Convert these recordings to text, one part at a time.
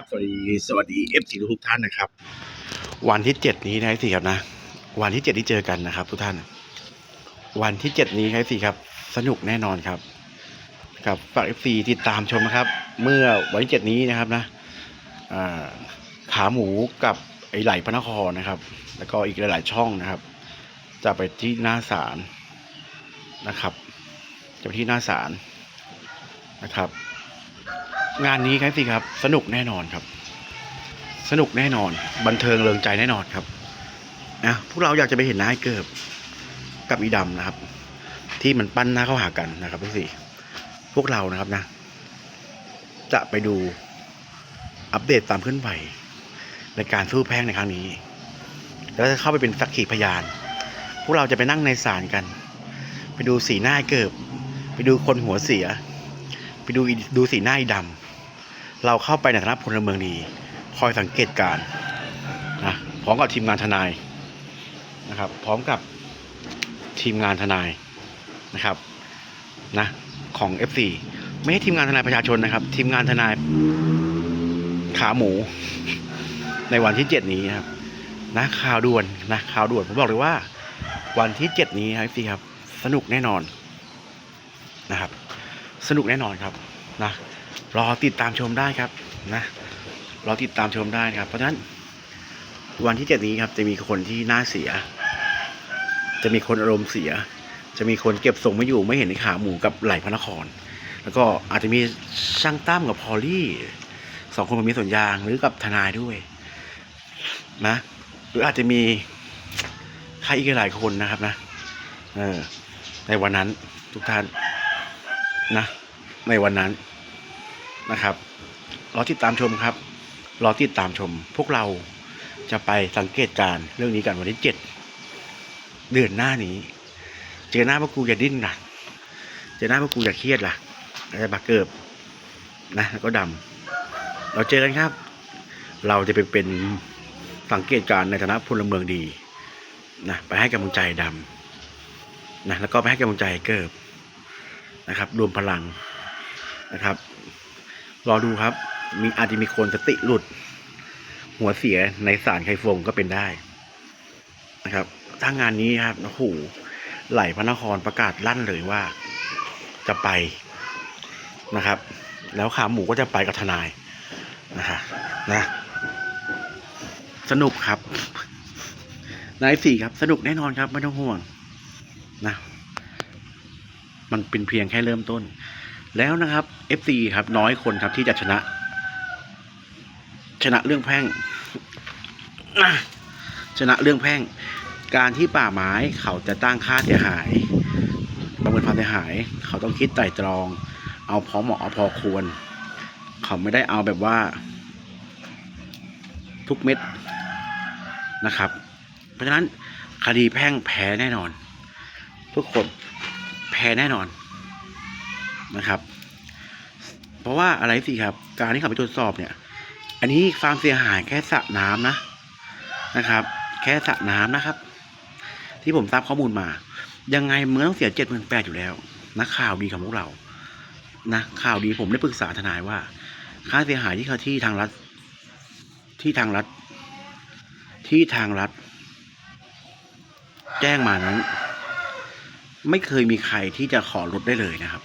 ครับสวัสดีสวัสดีเอฟซีทุกท่านนะครับ วันที่เจ็ดนี้นะสิครับนะ วันที่เจ็ดที่เจอกันนะครับ ทุกท่าน วันที่เจ็ดนี้ครับสิครับ สนุกแน่นอนครับครับฝากเอฟซีติดตามชมนะครับ เมื่อวันที่เจ็ดนี้นะครับนะขาหมูกับไอไหลพระนครนะครับ แล้วก็อีกหลาย ๆ ช่องนะครับ จะไปที่หน้าศาลนะครับ จะไปที่หน้าศาลนะครับ งานนี้ครับสิครับ สนุกแน่นอนครับ สนุกแน่นอน บันเทิงเริงใจแน่นอนครับนะพวกเราอยากจะไปเห็นหน้าไอ้เกิบกับอีดำนะครับ ที่มันปั้นหน้าเข้าหากันนะครับพี่สี่พวกเรานะครับนะ จะไปดูอัปเดตตามขึ้นไปในการสู้แพ่งในครั้งนี้ แล้วจะเข้าไปเป็นสักขีพยาน พวกเราจะไปนั่งในศาลกัน ไปดูสีหน้าเกิบ ไปดูคนหัวเสีย ไปดูดูสีหน้าอีดำ เราเข้าไปในฐานะพลเมืองดี คอยสังเกตการณ์นะพร้อมกับทีมงานทนายนะครับ พร้อมกับทีมงานทนายนะครับนะของ F4 ไม่ใช่ทีมงานทนายประชาชนนะครับ ทีมงานทนายขาหมู ในวันที่เจ็ดนี้ครับนะข่าวด่วนนะข่าวด่วนผมบอกเลยว่า วันที่เจ็ดนี้ครับ F4 ครับ สนุกแน่นอนนะครับ สนุกแน่นอนครับนะ รอติดตามชมได้ครับนะรอติดตามชมได้ครับ เพราะฉะนั้นวันที่เจ็ดนี้ครับ จะมีคนที่น่าเสีย จะมีคนอารมณ์เสีย จะมีคนเก็บส่งไม่อยู่ไม่เห็นในขาหมูกับไหลพระนคร แล้วก็อาจจะมีช่างตั้มกับพอลลี่สองคนมันมีส่วนยางหรือกับทนายด้วย นะ หรืออาจจะมีใครอีกหลายคนนะครับนะเออในวันนั้นทุกท่านนะ ในวันนั้น นะครับ รอติดตามชมครับ รอติดตามชม พวกเราจะไปสังเกตการเรื่องนี้กันวันที่เจ็ดเดือนหน้านี้ เจอหน้าพวกกูอย่าดิ้นล่ะเจอหน้าพวกกูอย่าเครียดล่ะอะไรบาเกิบนะแล้วก็ดำเราเจอกันครับ เราจะไปเป็นสังเกตการในฐานะพลเมืองดีนะไปให้กำลังใจดำนะแล้วก็ไปให้กำลังใจเกิบนะครับ รวมพลังนะครับ รอดูครับ มีอาจจะมีคนสติหลุด หัวเสียในสารไคฟงก็เป็นได้นะครับถ้างานนี้ครับโอ้โหไหลพระนครประกาศลั่นเลยว่า จะไปนะครับ แล้วขาหมูก็จะไปกับทนายนะคะนะสนุกครับนายสี่ครับ สนุกแน่นอนครับไม่ต้องห่วงนะ มันเป็นเพียงแค่เริ่มต้น แล้วนะครับ FC ครับน้อยคนครับที่จะชนะ ชนะเรื่องแพ่งชนะเรื่องแพ่ง การที่ป่าไม้เขาจะตั้งค่าเสียหายประเมินความเสียหาย เขาต้องคิดไตร่ตรอง เอาพอเหมาะเอาพอควร เขาไม่ได้เอาแบบว่า ทุกเม็ดนะครับ เพราะฉะนั้นคดีแพ่งแพ้แน่นอน ทุกคนแพ้แน่นอนนะครับ ราะว่าอะไรสิครับ การที่เขาไปตรวจสอบเนี่ย อันนี้ความเสียหายแค่สระน้ำนะนะครับ แค่สระน้ำนะครับ ที่ผมทราบข้อมูลมา ยังไงเมืองต้องเสียเจ็ดหมื่นแปดอยู่แล้วนะข่าวดีของพวกเรานะข่าวดีผมได้ปรึกษาทนายว่า ค่าเสียหายที่เขาที่ทางรัฐ ที่ทางรัฐ ที่ทางรัฐ แจ้งมานั้น ไม่เคยมีใครที่จะขอลดได้เลยนะครับ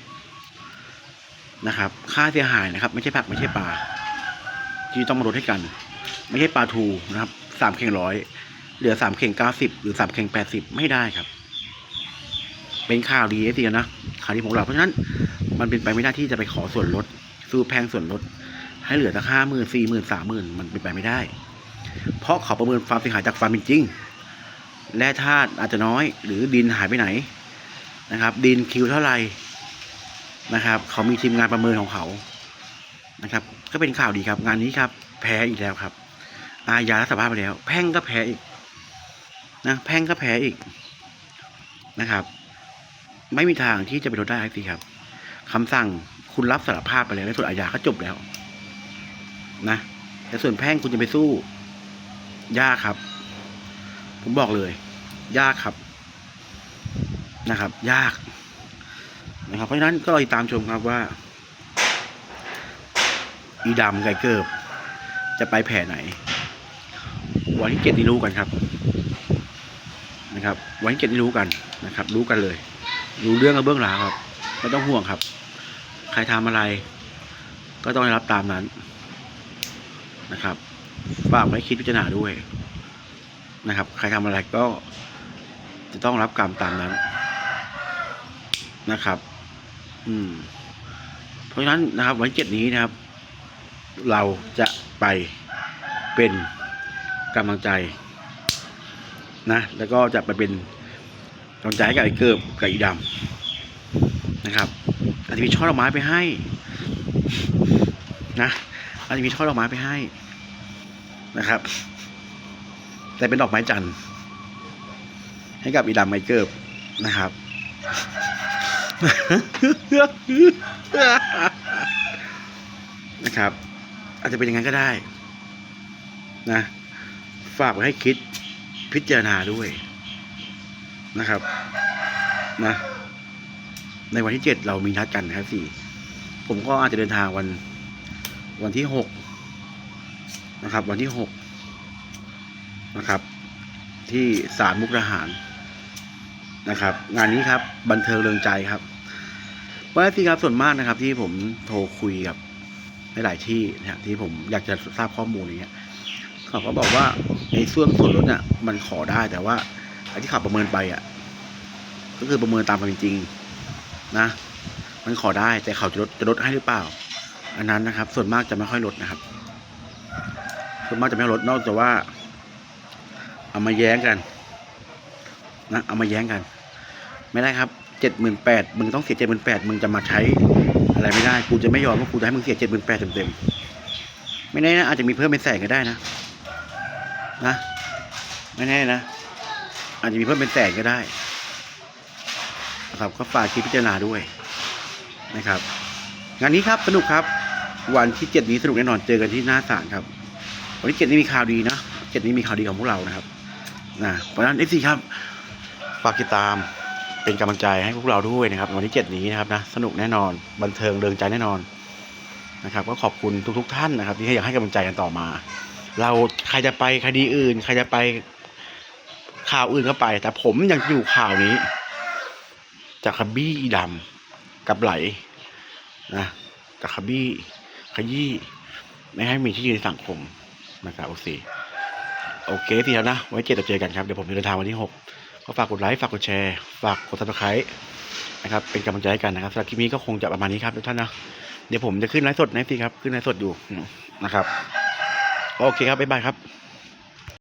นะครับ ค่าเสียหายนะครับ ไม่ใช่ผักไม่ใช่ปลาที่ต้องมาลดให้กัน ไม่ใช่ปลาทูนะครับสามเข่งร้อยเหลือสามเข่งเก้าสิบหรือสามเข่งแปดสิบไม่ได้ครับ เป็นข่าวดีไอเดียนะข่าวดีของเราเพราะฉะนั้นมันเป็นไปไม่ได้ที่จะไปขอส่วนลดซื้อแพงส่วนลด ให้เหลือสักห้าหมื่นสี่หมื่นสามหมื่นมันเป็นไปไม่ได้ เพราะเขาประเมินความเสียหายจากความเป็นจริงแร่ธาตุอาจจะน้อย หรือดินหายไปไหนนะครับ ดินคิวเท่าไหร่ นะครับ เขามีทีมงานประเมินของเขานะครับ ก็เป็นข่าวดีครับ งานนี้ครับ แพ้อีกแล้วครับ อาญารัฐสภาพไปแล้ว แพ่งก็แพ้อีกนะแพ่งก็แพ้อีกนะครับ ไม่มีทางที่จะไปลดได้สิครับคำสั่งคุณรับสารภาพไปแล้วในส่วนอาญาก็จบแล้วนะแต่ส่วนแพ่งคุณจะไปสู้ยากครับ ผมบอกเลย ยากครับนะครับ ยาก นะครับ เพราะฉะนั้นก็รอติดตามชมครับว่า อีดำไกเกิบจะไปแผ่ไหน วันที่เจ็ดนี้รู้กันครับ นะครับ วันที่เจ็ดนี้รู้กันนะครับ รู้กันเลย รู้เรื่องกับเบื้องหลังครับไม่ต้องห่วงครับ ใครทำอะไร ก็ต้องรับตามนั้นนะครับฝากไว้คิดพิจารณาด้วยนะครับ ใครทำอะไรก็จะต้องรับกรรมตามนั้นนะครับ อืม เพราะฉะนั้นนะครับ วันเจ็ดนี้นะครับ เราจะไปเป็นกำลังใจ นะ แล้วก็จะไปเป็นกำลังใจให้กับไอ้เกิบกับอีดำนะครับ อาจจะมีช่อดอกไม้ไปให้ นะ อาจจะมีช่อดอกไม้ไปให้นะครับ แต่เป็นดอกไม้จันทร์ให้กับอีดำไมเกิบนะครับ นะครับ อาจจะเป็นอย่างนั้นก็ได้ นะ ฝากไว้ให้คิดพิจารณาด้วยนะครับ นะ ในวันที่เจ็ดเรามีนัดกันนะครับสี่ผมก็อาจจะเดินทางวัน วันที่หกนะครับ วันที่หกนะครับ ที่ศาลมุกดาหารนะครับ งานนี้ครับบันเทิงเริงใจครับ ว่าที่ครับส่วนมากนะครับ ที่ผมโทรคุยกับหลายที่นะครับที่ผมอยากจะทราบข้อมูลอย่างเงี้ยเขาก็บอกว่าในส่วนส่วนลดเนี่ยมันขอได้แต่ว่าไอ้ที่ขับประเมินไปอะก็คือประเมินตามความเป็นจริง นะ มันขอได้แต่เขาจะลดจะลดให้หรือเปล่า อันนั้นนะครับ ส่วนมากจะไม่ค่อยลดนะครับ ส่วนมากจะไม่ลดนอกจากว่า เอามาแย้งกัน นะเอามาแย้งกัน ไม่ได้ครับ เจ็ดหมื่นแปดมึงต้องเสียเจ็ดหมื่นแปดมึงจะมาใช้อะไรไม่ได้กูจะไม่ยอมว่ากูจะให้มึงเสียเจ็ดหมื่นแปดเต็มๆไม่แน่นะอาจจะมีเพิ่มเป็นแสนก็ได้นะนะไม่แน่นะ อาจจะมีเพิ่มเป็นแสนก็ได้นะครับก็ฝากคิดพิจารณาด้วยนะครับ งานนี้ครับสนุกครับ วันที่เจ็ดนี้สนุกแน่นอนเจอกันที่หน้าศาลครับ วันที่เจ็ดนี้มีข่าวดีนะเจ็ดนี้มีข่าวดีของพวกเรานะครับนะเพราะฉะนั้นเอฟซีครับฝากติดตาม เป็นกำลังใจให้พวกเราด้วยนะครับวันที่เจ็ดนี้นะครับนะสนุกแน่นอนบันเทิงเริงใจแน่นอนนะครับก็ขอบคุณทุกๆ ท่านนะครับ ที่อยากให้กำลังใจกันต่อมา เราใครจะไปคดีอื่น ใครจะไปข่าวอื่นก็ไป แต่ผมยังอยู่ข่าวนี้ จากขบี้ดำกับไหลนะจากขบี้ขยี้ไม่ให้มีที่ยืนในสังคมนะครับโอเคโอเคทีแล้วนะ ไว้เจอกันเจอกันครับ เดี๋ยวผมจะเดินทางวันที่หก ก็ฝากกดไลค์ฝากกดแชร์ฝากกดซับสไครต์นะครับเป็นกำลังใจให้กันนะครับสำหรับคลิปนี้ก็คงจะประมาณนี้ครับทุกท่านนะเดี๋ยวผมจะขึ้นไลฟ์สดนะพี่ครับขึ้นไลฟ์สดอยู่นะครับโอเคครับบ๊ายบายครับ